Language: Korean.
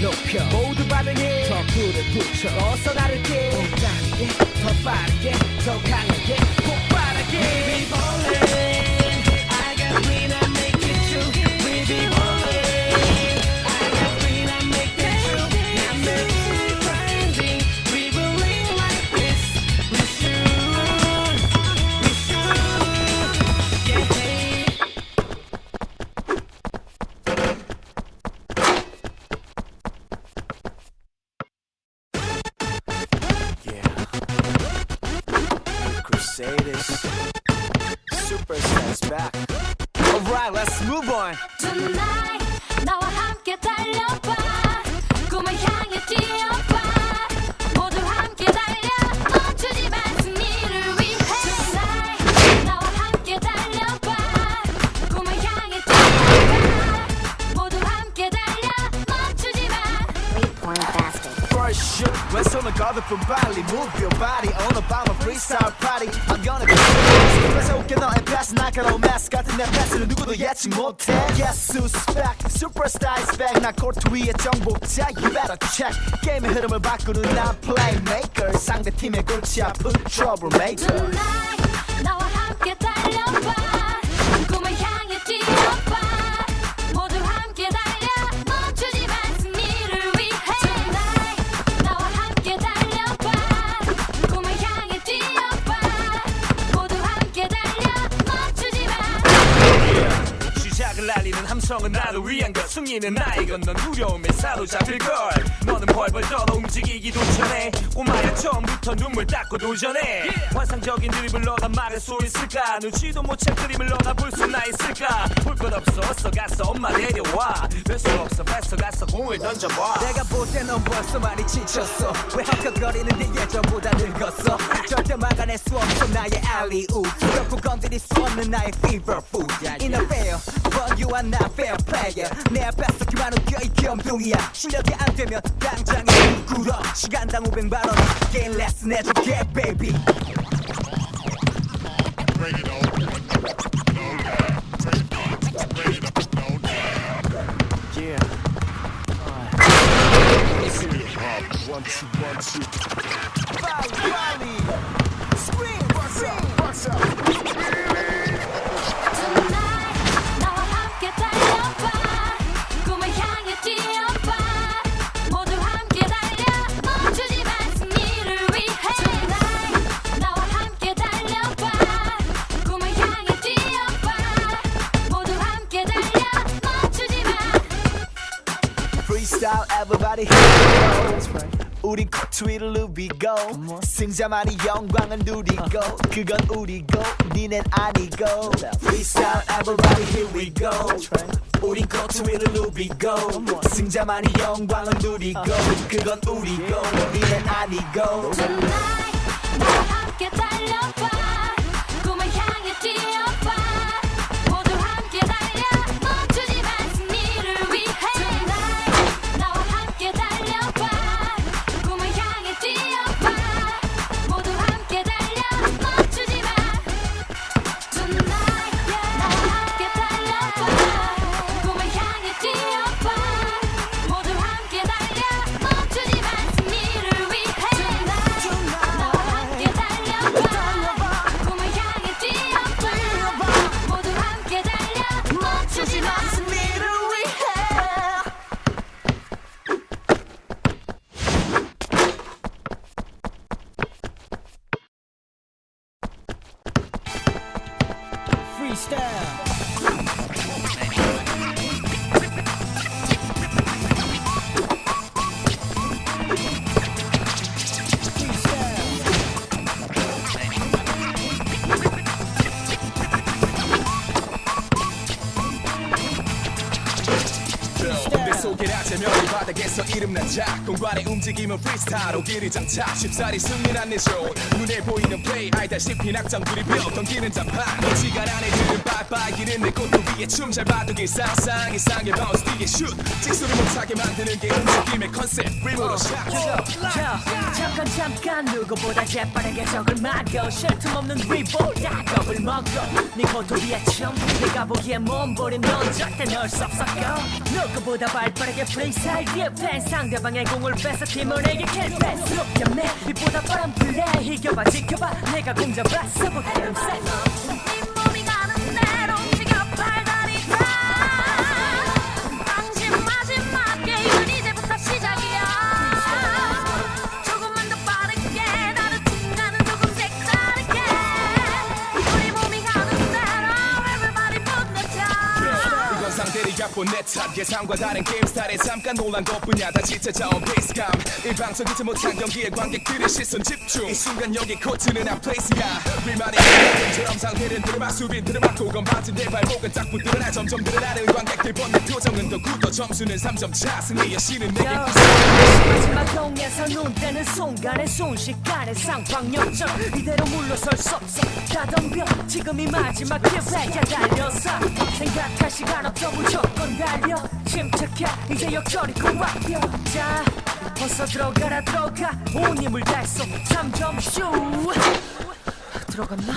높여. 모두 반응해. 더 불을 붙여. 어서 나를 깨 더 빠르게. 더 강하게 Crusaders. Superstars back. Alright, let's move on. Tonight 손을 거듭뿐 빨리 Move your body 오늘 밤은 freestyle party I'm gonna be 그래서 웃게 너의 패스 날카로운 매스 같은 내 패스를 누구도 예측 못해 who's back Superstar is back 나 코트 위에 정복자 You better check 게임의 흐름을 바꾸는 난 playmaker 상대팀의 골치 아픈 troublemaker Tonight 을 날리는 함성은 나를 위한 것. 승리는 나의 건넌 두려움에 사로잡힐 걸. 너는 벌벌 떨어 움직이기도 전에 꼬마야 처음부터 눈물 닦고 도전해. 환상적인 드립을 너가 말할 수 있을까? 눈치도 못챌 그림을 너가 볼 수나 있을까? 볼 것 없어 어서 가서 엄마 내려와. 될 수 없어 뺏어 가서 공을 던져봐. 내가 볼 때 넌 벌써 많이 지쳤어. 왜 헉헉거리는데 예전보다 늙었어? 절대 막아낼 수 없어 나의 alley-oop. 결코 건드릴 수 없는 나의 fever food. In a fair, you are not fair player 내 웃겨 이 귀염둥이야 실력이 안 되면 당장에 굴어 시간당 500만 원 게임 레슨 해줄게 baby Yeah One, two, one, two. Valley, valley. Scream, scream. Tonight Freestyle everybody here we go 우리 코트 위를 누비고 승자만이 영광을 누리고 그건 우리고 니넨 아니고. Freestyle everybody here we go. 우리 코트 위를 누비고 승자만이 영광을 누리고 그건 우리고 니넨 아니고. Tonight 나와 함께 달려봐 freestyle 제명이 바닥에서 이름난 자 공간의 움직임은 프리스타일. 오기를 장착. 쉽사리 승리란 내존 눈에 보이는 플레이 알다시피 낙장불이 뼈 던기는 장판. 시간 안에 들은 빠빠이 기는 내 꽃도 위에 춤 잘 봐두기 상상 이상의 바운스 뒤에 슛. 직수를 못하게 만드는 게 움직임의 컨셉. 림으로 샷. 잠깐 잠깐. 누구보다 재빠르게 적을 막어 쉴틈 없는 리볼 야겁을 먹어 네 고토리에 춤. 내가 보기에 몸부림 넌 절대 수 없었고 누구보다 발빠르게 잘 디펜 상대방의 공을 뺏어 팀원에게 캔패스 롭게 입보다 빠른 플레이 이겨봐 지켜봐. 내가 공 잡았어 보게임 세 얕본 내탓 예상과 다른 게임 스타일에 잠깐 놀란 것뿐이야. 다 지쳐져온 베이스감. 일방적이지 못한 경기에 관객들의 시선 집중. 이 순간 여기 코트는 한 플레이스야. 위만의 게임처럼 상대를 들어봐 수비들을 막고 건반진 내 발목은 딱 붙들어나 점점 늘어나는 관객들 본내 표정은 더 굳어 점수는 3점 차 승리의 신은 내게 뜨는 순간에 순식간에 상황역전 이대로 물러설 수 없어. 다 덤벼 지금이 마지막 기회야 달려서. 생각할 시간 없어 무조건 달려. 침착해 이제 역전이 코앞이야 자 어서 들어가라 들어가. 온 힘을 다했어 3점 슛 들어갔나?